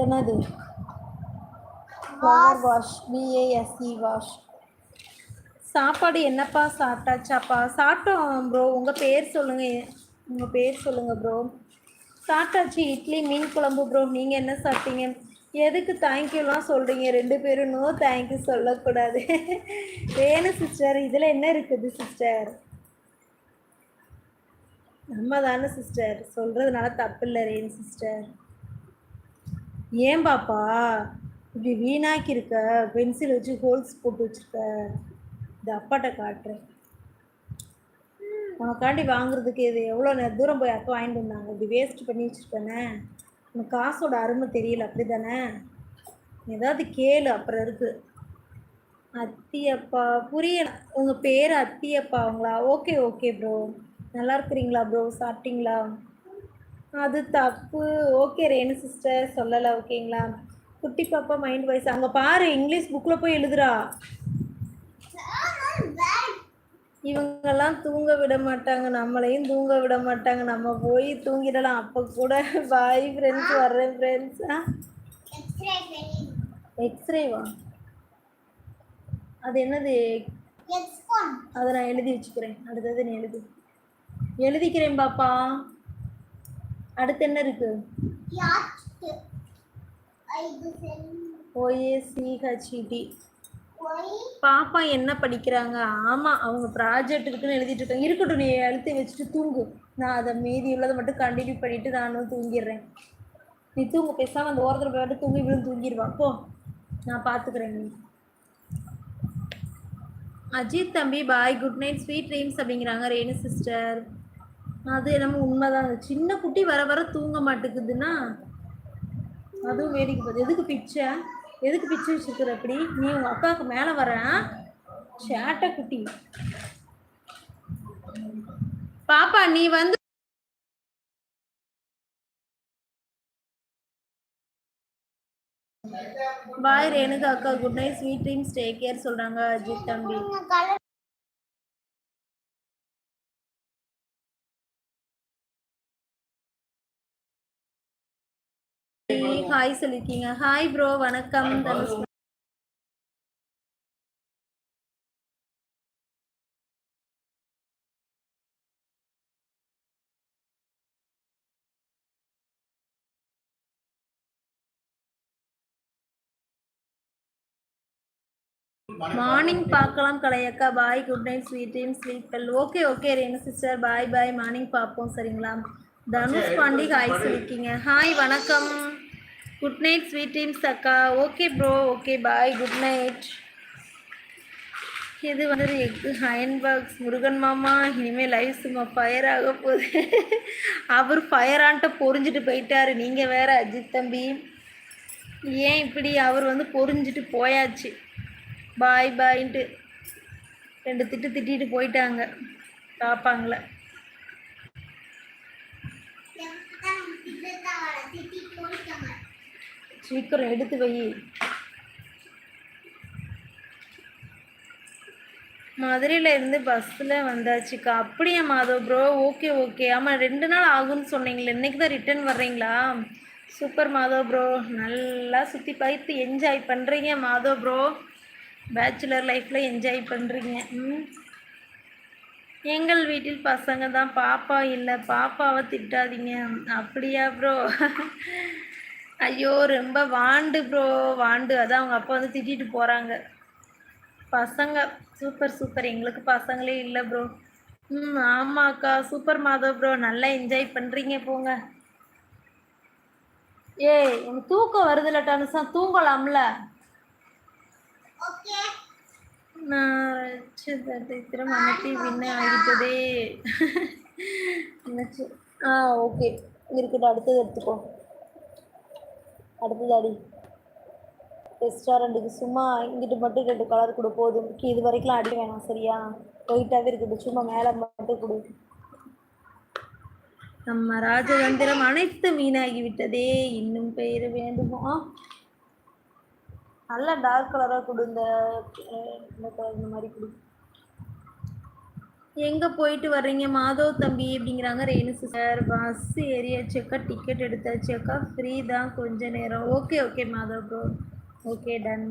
இது என்னது? Flower wash பிஏஎஸ்இ wash சாப்பாடு என்னப்பா சாப்பிட்டாச்சாப்பா? சாப்பிட்டோம் ப்ரோ உங்கள் பேர் சொல்லுங்கள் உங்கள் பேர் சொல்லுங்கள் ப்ரோ சாப்பிட்டாச்சு இட்லி மீன் குழம்பு ப்ரோ நீங்கள் என்ன சாப்பிட்டீங்க? எதுக்கு தேங்க்யூலாம் சொல்கிறீங்க ரெண்டு பேரும் நோ தேங்க்யூ சொல்லக்கூடாது. வேணும் சிஸ்டர் இதில் என்ன இருக்குது சிஸ்டர் நம்ம தானே சிஸ்டர் சொல்கிறதுனால தப்பு இல்லை ரேன் சிஸ்டர் ஏன் பாப்பா? இப்படி வீணாக்கி இருக்க பென்சில் வச்சு ஹோல்ஸ் போட்டு வச்சுருக்க. இது அப்பாட்ட காட்டுறேன். உனக்காண்டி வாங்குறதுக்கு இது எவ்வளோ நேரம் தூரம் போய் அக்கா வாங்கிட்டு வந்தாங்க? இப்படி வேஸ்ட் பண்ணி வச்சுருக்கேனே. உனக்கு காசோட அருமை தெரியல அப்படி தானே ஏதாவது கேளு அப்புறம் இருக்கு. அத்தியப்பா புரியல. உங்கள் பேர் அத்தியப்பா அவங்களா ஓகே ஓகே ப்ரோ நல்லா இருக்கிறீங்களா ப்ரோ சாப்பிட்டீங்களா? அது தப்பு. ஓகே ரேணு சிஸ்டர் சொல்லலை ஓகேங்களா? குட்டி பாப்பா மைண்ட் வாய்ஸ் அங்கே பாரு இங்கிலீஷ் புக்கில் போய் எழுதுறா. இவங்கெல்லாம் தூங்க விட மாட்டாங்க நம்மளையும் தூங்க விட மாட்டாங்க. நம்ம போய் தூங்கிடலாம். அப்போ கூட பாய் ஃப்ரெண்ட்ஸ் வர்றேன் ஃப்ரெண்ட்ஸ் எக்ஸ்ரேவா அது என்னது? அதை நான் எழுதி வச்சுக்கிறேன். அடுத்தது நீ எழுது. எழுதிக்கிறேன் பாப்பா. அடுத்து என்ன இருக்கு? ஓஏசிஹெச்இடி பாப்பா என்ன படிக்கிறாங்க? ஆமாம் அவங்க ப்ராஜெக்ட் இருக்குன்னு எழுதிட்டு இருக்காங்க. இருக்கட்டும் நீ எழுத்து வச்சுட்டு தூங்கு. நான் அதை மீதி உள்ளதை மட்டும் கண்டினியூ பண்ணிட்டு நானும் தூங்கிடுறேன். நீ தூங்கு பேசாமல் அந்த ஓரத்தில் போய் தூங்கி விழுந்து தூங்கிடுவா. போ நான் பார்த்துக்கிறேன் நீ. அஜித் தம்பி bye good night sweet dreams அப்படிங்கிறாங்க. ரேணு சிஸ்டர் அது என்னமோ உண்மைதான். சின்ன குட்டி வர வர தூங்க மாட்டேங்குதுன்னா அதுவும் வேடிக்கை பார்த்து எதுக்கு பிச்சை? எதுக்கு பிச்சை வச்சுருக்குற அப்படி நீ உங்கள் அக்காவுக்கு மேலே வர சேட்டை குட்டி. பாப்பா நீ வந்து பாய் ரேணுகா அக்கா good night sweet dreams take care சொல்கிறாங்க அஜித் தம்பி. ஹாய் சொல்லியிருக்கீங்க ஹாய் ப்ரோ வணக்கம். தனுஷ். மார்னிங் பார்க்கலாம் கலையக்கா. Bye good night sweet dream sleep well okay okay Renu sister bye bye morning பார்ப்போம் சரிங்களா? தனுஷ் பாண்டி ஹாய் சொல்லியிருக்கீங்க ஹாய் வணக்கம். குட் நைட் ஸ்வீட் ட்ரீம்ஸ் அக்கா. Okay bro okay bye good night இது வந்து எக்கு அயன் பாக்ஸ் முருகன் மாமா. இனிமேல் லைவ் சும்மா ஃபயர் ஆக போகுது. அவர் ஃபயர் ஆன்ட்ட பொறிஞ்சிட்டு போயிட்டாரு. நீங்கள் வேற அஜித் தம்பி. ஏன் இப்படி? அவர் வந்து பொறிஞ்சிட்டு போயாச்சு. பாய் பாயின்ட்டு ரெண்டு திட்டு திட்டிட்டு போயிட்டாங்க. பாப்பாங்கள. சீக்கிரம் எடுத்து வை. மதுரையில இருந்து பஸ்ஸில் வந்தாச்சுக்கா. அப்படியா மாதவ் ப்ரோ ஓகே ஓகே ஆமாம் ரெண்டு நாள் ஆகும்னு சொன்னீங்களே. இன்றைக்கி தான் ரிட்டர்ன் வர்றீங்களா? சூப்பர் மாதவ் ப்ரோ நல்லா சுற்றி பார்த்து என்ஜாய் பண்ணுறீங்க மாதவ் ப்ரோ பேச்சுலர் லைஃப்பில் என்ஜாய் பண்ணுறீங்க ம். எங்கள் வீட்டில் பசங்க தான். பாப்பா இல்லை. பாப்பாவை திட்டாதீங்க. அப்படியா ப்ரோ ஐயோ ரொம்ப வாண்டு ப்ரோ வாண்டு. அதான் அவங்க அப்பா வந்து திட்டிட்டு போகிறாங்க பசங்க சூப்பர் சூப்பர் எங்களுக்கு பசங்களே இல்லை ப்ரோ ம் ஆமாக்கா சூப்பர் மாதவ் ப்ரோ நல்லா என்ஜாய் பண்ணுறீங்க போங்க. ஏய் உனக்கு தூக்கம் வருதுல்ல டனுசா தூங்கலாம்ல? நான் தித்திரம் அனைத்து வின்ன ஆகிட்டதே என்னாச்சு ஆ ஓகே. இருக்கட்டும் அடுத்தது எடுத்துக்கோ. அடுத்தது அடி. ரெஸ்டாரண்ட்டுக்கு சும்மா இங்கிட்டு மட்டும் ரெண்டு கலர் கொடு போதும். இது வரைக்கும் அடி வேணாம் சரியா? ஒயிட்டாகவே இருக்கட்டும் சும்மா மேலே மட்டும் கொடு. நம்ம ராஜதந்திரம் அனைத்து மீனாகி விட்டதே இன்னும் பெயர் வேண்டுமா? நல்ல டார்க் கலராக கொடு இந்த கலர் இந்த மாதிரி கொடு. எங்கே போயிட்டு வர்றீங்க? மாதவ் தம்பி அப்படிங்கிறாங்க. ரேணு சிஸ்டர் பஸ் ஏறியாச்சுக்கா டிக்கெட் எடுத்தாச்சுக்கா. ஃப்ரீ தான் கொஞ்ச நேரம். Okay okay Madhav bro okay done